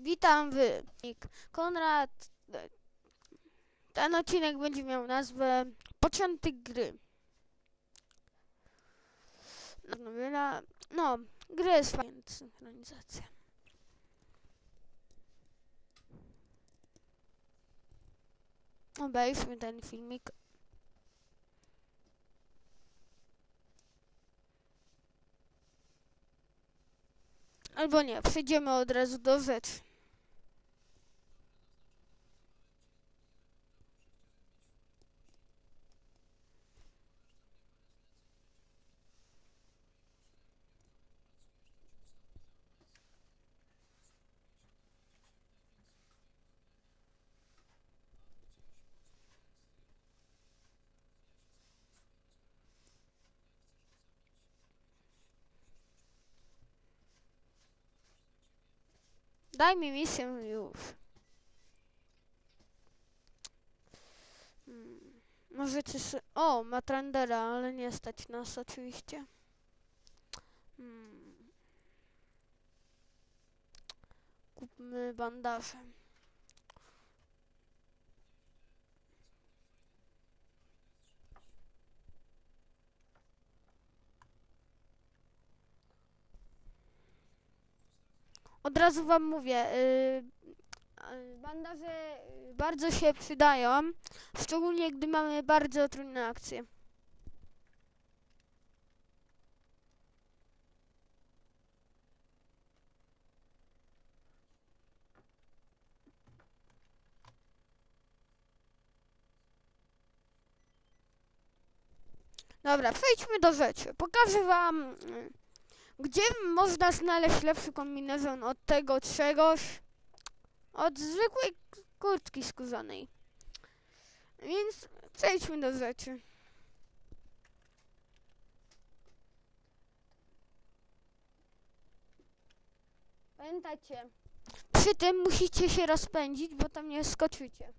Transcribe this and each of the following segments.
Witam w Konrad. Ten odcinek będzie miał nazwę Początek gry. No gry jest fajna synchronizacja. Obejrzmy ten filmik. Albo nie, przejdziemy od razu do rzeczy. Daj mi misję już. Hmm. Możecie s- O, ma trendera, ale nie stać nas oczywiście. Hmm. Kupmy bandaże. Od razu wam mówię, yy, bandaże bardzo się przydają, szczególnie gdy mamy bardzo trudne akcje. Dobra, przejdźmy do rzeczy. Pokażę wam, yy, gdzie można znaleźć lepszy kombinezon od tego czegoś, od zwykłej kurtki skórzanej. Więc przejdźmy do rzeczy. Pamiętajcie, przy tym musicie się rozpędzić, bo tam nie skoczycie.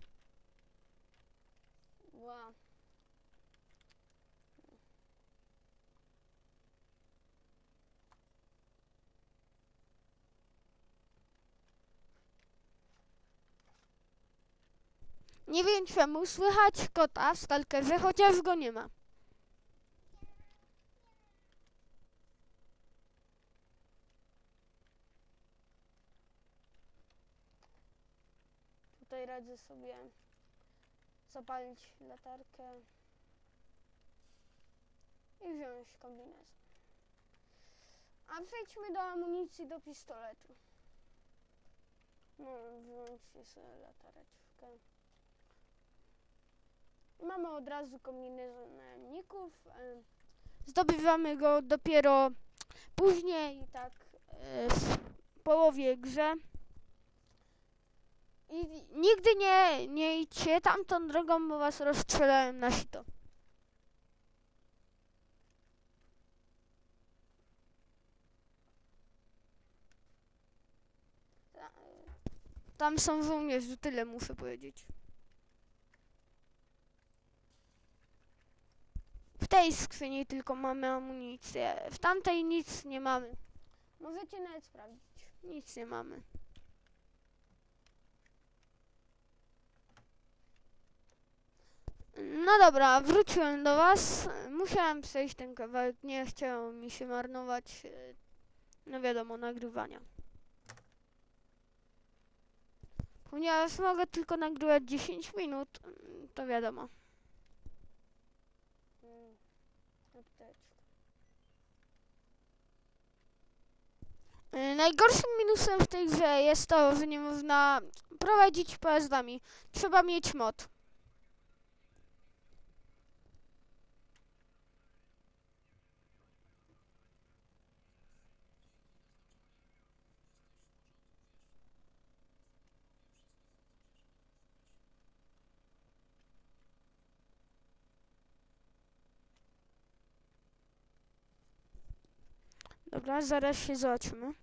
Nie wiem czemu słychać kota w stalkerze, chociaż go nie ma. Tutaj radzę sobie zapalić latarkę i wziąć kombinezon. A przejdźmy do amunicji do pistoletu. No, wyłączcie sobie latareczkę. Mamy od razu kombinezon najemników. e, Zdobywamy go dopiero później, tak e, w połowie grze. I nigdy nie, nie idźcie tamtą drogą, bo was rozstrzelałem na sito. Ta- Tam są żołnierze, tyle muszę powiedzieć. Tej skrzyni tylko mamy amunicję. W tamtej nic nie mamy. Możecie nawet sprawdzić. Nic nie mamy. No dobra, wróciłem do was. Musiałem przejść ten kawałek. Nie chciało mi się marnować, e, no wiadomo, nagrywania. Ponieważ mogę tylko nagrywać 10 minut, to wiadomo. Najgorszym minusem w tej grze jest to, że nie można prowadzić pojazdami. Trzeba mieć mod. Dobra, zaraz się zobaczymy.